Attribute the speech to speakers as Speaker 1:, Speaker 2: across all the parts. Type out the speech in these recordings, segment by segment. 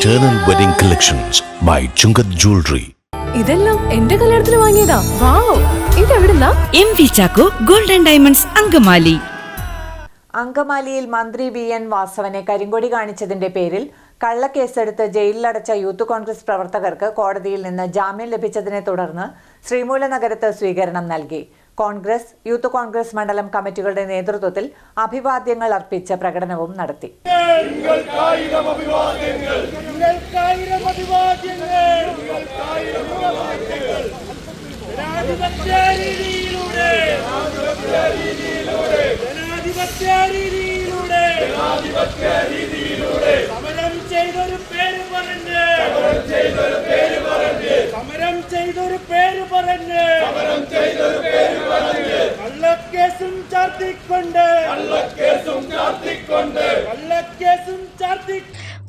Speaker 1: Eternal Wedding Collections by Chungath Jewelry.
Speaker 2: ഇതെല്ലാം എന്റെ കല്യാണത്തിന് വാങ്ങിയതാ. Wow ഇതെവിടുന്നാ?
Speaker 3: M V Chacko golden diamonds Angamaly.
Speaker 4: അങ്കമാലിയിൽ മന്ത്രി വി എൻ വാസവനെ കരിങ്കൊടി കാണിച്ചതിന്റെ പേരിൽ കള്ളക്കേസെടുത്ത് ജയിലിലടച്ച യൂത്ത് കോൺഗ്രസ് പ്രവർത്തകർക്ക് കോടതിയിൽ നിന്ന് ജാമ്യം ലഭിച്ചതിനെ തുടർന്ന് ശ്രീമൂല നഗരത്ത് സ്വീകരണം നൽകി. കോൺഗ്രസ് യൂത്ത് കോൺഗ്രസ് മണ്ഡലം കമ്മിറ്റികളുടെ നേതൃത്വത്തിൽ അഭിവാദ്യങ്ങൾ അർപ്പിച്ച പ്രകടനവും നടത്തി.
Speaker 5: ചെയ്തൊരു അഭിവാദ്യങ്ങൾ പറഞ്ഞ് സമരം ചെയ്തൊരു പേര് പറഞ്ഞ് സമരം ചെയ്തൊരു പേര് പറഞ്ഞ് കള്ളക്കേസും ചാർത്തിക്കൊണ്ട്. കള്ളക്കേസും ചാർത്തി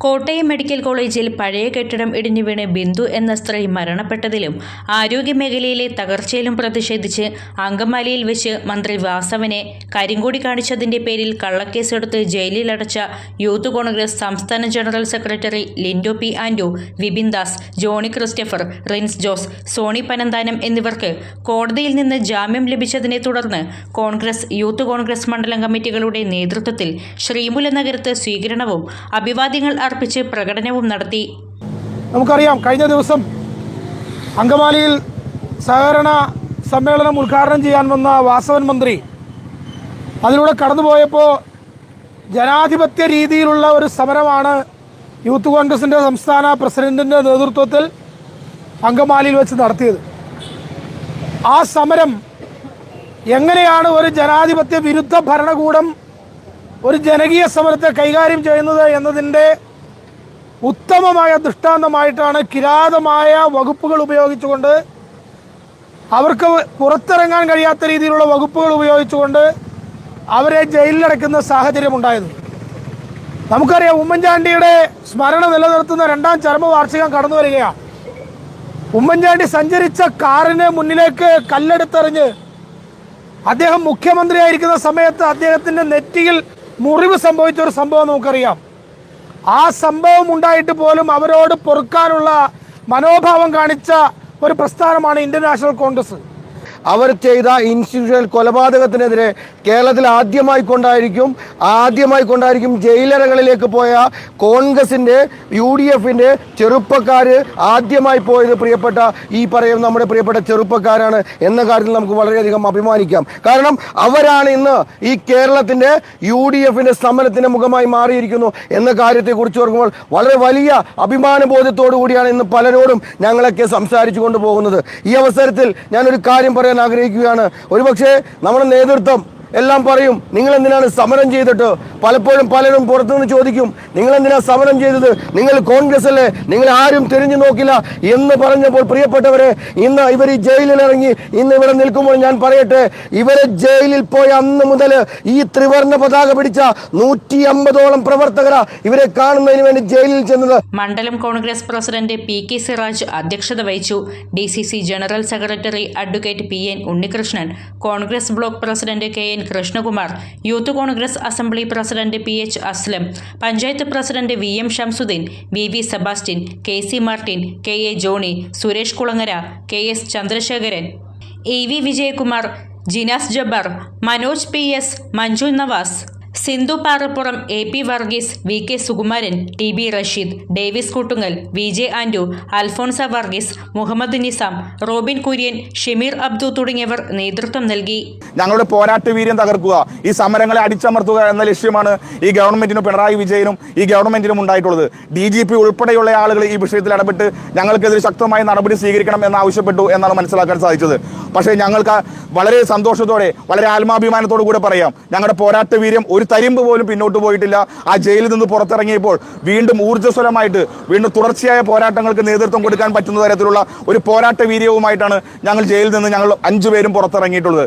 Speaker 6: കോട്ടയം മെഡിക്കൽ കോളേജിൽ പഴയ കെട്ടിടം ഇടിഞ്ഞു വീണ് ബിന്ദു എന്ന സ്ത്രീ മരണപ്പെട്ടതിലും ആരോഗ്യമേഖലയിലെ തകർച്ചയിലും പ്രതിഷേധിച്ച് അങ്കമാലിയിൽ വെച്ച് മന്ത്രി വാസവനെ കരിങ്കൂടി കാണിച്ചതിന്റെ പേരിൽ കള്ളക്കേസെടുത്ത് ജയിലിലടച്ച യൂത്ത് കോൺഗ്രസ് സംസ്ഥാന general secretary Lindo P Ando Vipin Das Johny Christopher Rins Jose Sony Panamthanam എന്നിവർക്ക് കോടതിയിൽ നിന്ന് ജാമ്യം ലഭിച്ചതിനെ തുടർന്ന് കോൺഗ്രസ് യൂത്ത് കോൺഗ്രസ് മണ്ഡലം കമ്മിറ്റികളുടെ നേതൃത്വത്തിൽ ശ്രീമുല നഗരത്ത് സ്വീകരണവും അഭിവാദ്യങ്ങൾ അർപ്പിച്ച് പ്രകടനവും നടത്തി.
Speaker 7: നമുക്കറിയാം കഴിഞ്ഞ ദിവസം അങ്കമാലിയിൽ സഹകരണ സമ്മേളനം ഉദ്ഘാടനം ചെയ്യാൻ വന്ന വാസവൻ മന്ത്രി അതിലൂടെ കടന്നുപോയപ്പോൾ ജനാധിപത്യ രീതിയിലുള്ള ഒരു സമരമാണ് യൂത്ത് കോൺഗ്രസിന്റെ സംസ്ഥാന പ്രസിഡന്റിന്റെ നേതൃത്വത്തിൽ അങ്കമാലിയിൽ വെച്ച് നടത്തിയത്. ആ സമരം എങ്ങനെയാണ് ഒരു ജനാധിപത്യ വിരുദ്ധ ഭരണകൂടം ഒരു ജനകീയ സമരത്തെ കൈകാര്യം ചെയ്യുന്നത് എന്നതിന്റെ ഉത്തമമായ ദൃഷ്ടാന്തമായിട്ടാണ് കിരാതമായ വകുപ്പുകൾ ഉപയോഗിച്ചുകൊണ്ട് അവർക്ക് പുറത്തിറങ്ങാൻ കഴിയാത്ത രീതിയിലുള്ള വകുപ്പുകൾ ഉപയോഗിച്ചുകൊണ്ട് അവരെ ജയിലിലടയ്ക്കുന്ന സാഹചര്യമുണ്ടായത്. നമുക്കറിയാം ഉമ്മൻചാണ്ടിയുടെ സ്മരണ നിലനിർത്തുന്ന രണ്ടാം ചരമവാർഷികം കടന്നു വരികയാണ്. ഉമ്മൻചാണ്ടി സഞ്ചരിച്ച കാറിന് മുന്നിലേക്ക് കല്ലെടുത്തെറിഞ്ഞ് അദ്ദേഹം മുഖ്യമന്ത്രിയായിരിക്കുന്ന സമയത്ത് അദ്ദേഹത്തിന്റെ നെറ്റിയിൽ മുറിവ് സംഭവിച്ച ഒരു സംഭവം നമുക്കറിയാം. ആ സംഭവം ഉണ്ടായിട്ട് പോലും അവരോട് പൊറുക്കാനുള്ള മനോഭാവം കാണിച്ച ഒരു പ്രസ്ഥാനമാണ് ഇന്ത്യൻ നാഷണൽ കോൺഗ്രസ്.
Speaker 8: അവർ ചെയ്ത ഇൻസ്റ്റിറ്റ്യൂഷണൽ കൊലപാതകത്തിനെതിരെ കേരളത്തിൽ ആദ്യമായി കൊണ്ടായിരിക്കും ആദ്യമായി കൊണ്ടായിരിക്കും ജയിലറകളിലേക്ക് പോയ കോൺഗ്രസിന്റെ യു ഡി എഫിന്റെ ചെറുപ്പക്കാർ ആദ്യമായി പോയത് പ്രിയപ്പെട്ട ഈ പറയും നമ്മുടെ പ്രിയപ്പെട്ട ചെറുപ്പക്കാരാണ് എന്ന കാര്യത്തിൽ നമുക്ക് വളരെയധികം അഭിമാനിക്കാം. കാരണം അവരാണ് ഇന്ന് ഈ കേരളത്തിന്റെ യു ഡി എഫിന്റെ സമരത്തിന്റെ മുഖമായി മാറിയിരിക്കുന്നു എന്ന കാര്യത്തെക്കുറിച്ച് ഓർക്കുമ്പോൾ വളരെ വലിയ അഭിമാന ബോധത്തോടു കൂടിയാണ് ഇന്ന് പലരോടും ഞങ്ങളൊക്കെ സംസാരിച്ചു കൊണ്ടുപോകുന്നത്. ഈ അവസരത്തിൽ ഞാനൊരു കാര്യം പറയാൻ ആഗ്രഹിക്കുകയാണ്. ഒരുപക്ഷെ നമ്മുടെ നേതൃത്വം എല്ലാം പറയും. നിങ്ങൾ എന്തിനാണ് സമരം ചെയ്തിട്ട് പലപ്പോഴും പലരും പുറത്തുനിന്ന് ചോദിക്കും. നിങ്ങൾ എന്തിനാണ് സമരം ചെയ്തത്? നിങ്ങൾ കോൺഗ്രസ് അല്ലേ നിങ്ങൾ ആരും തിരിഞ്ഞു നോക്കില്ല എന്ന് പറഞ്ഞപ്പോൾ പ്രിയപ്പെട്ടവരെ ഇന്ന് ഇവർ ഈ ജയിലിൽ ഇറങ്ങി ഇന്ന് ഇവിടെ നിൽക്കുമ്പോൾ ഞാൻ പറയട്ടെ ഇവരെ ജയിലിൽ പോയ അന്ന് മുതൽ ഈ ത്രിവർണ പതാക പിടിച്ച നൂറ്റി അമ്പതോളം പ്രവർത്തകരാ ഇവരെ കാണുന്നതിന് വേണ്ടി ജയിലിൽ ചെന്നത്.
Speaker 6: മണ്ഡലം congress president P K Siraj അധ്യക്ഷത വഹിച്ചു. D C C general secretary advocate P N Unnikrishnan congress block president K N Krishnakumar youth congress assembly president P H Aslam panchayat president V M Shamsuddin B V Sebastian K C Martin K A Johny Suresh Kulangara K S Chandrasekharan. A V Vijayakumar Jinas Jabbar Manoj P S Manju Navas. Sindhu Parappuram A P Varghese V K Sukumaran T B Rasheed Davis Koottungal V J Andu Alphonsa Varghese Muhammad Nizam Robin Kurian Shameer Abdu തുടങ്ങിയവർ നേതൃത്വം നൽകി.
Speaker 9: ഞങ്ങളുടെ പോരാട്ട വീര്യം തകർക്കുക ഈ സമരങ്ങളെ അടിച്ചമർത്തുക എന്ന ലക്ഷ്യമാണ് ഈ ഗവൺമെന്റിനും പിണറായി വിജയനും ഈ ഗവൺമെന്റിനും ഉണ്ടായിട്ടുള്ളത്. ഡി ജി പി ഉൾപ്പെടെയുള്ള ആളുകൾ ഈ വിഷയത്തിൽ ഇടപെട്ട് ഞങ്ങൾക്കെതിരെ ശക്തമായ നടപടി സ്വീകരിക്കണം എന്ന് ആവശ്യപ്പെട്ടു എന്നാണ് മനസ്സിലാക്കാൻ സാധിച്ചത്. പക്ഷേ ഞങ്ങൾക്ക് വളരെ സന്തോഷത്തോടെ വളരെ ആത്മാഭിമാനത്തോടു കൂടെ പറയാം ഞങ്ങളുടെ പോരാട്ട വീര്യം ഒരു തരിമ്പ് പോലും പിന്നോട്ട് പോയിട്ടില്ല. ആ ജയിലിൽ നിന്ന് പുറത്തിറങ്ങിയപ്പോൾ വീണ്ടും ഊർജസ്വലമായിട്ട് വീണ്ടും തുടർച്ചയായ പോരാട്ടങ്ങൾക്ക് നേതൃത്വം കൊടുക്കാൻ പറ്റുന്ന തരത്തിലുള്ള ഒരു പോരാട്ട വീര്യവുമായിട്ടാണ് ഞങ്ങൾ ജയിലിൽ നിന്ന് ഞങ്ങൾ അഞ്ചുപേരും പുറത്തിറങ്ങിയിട്ടുള്ളത്.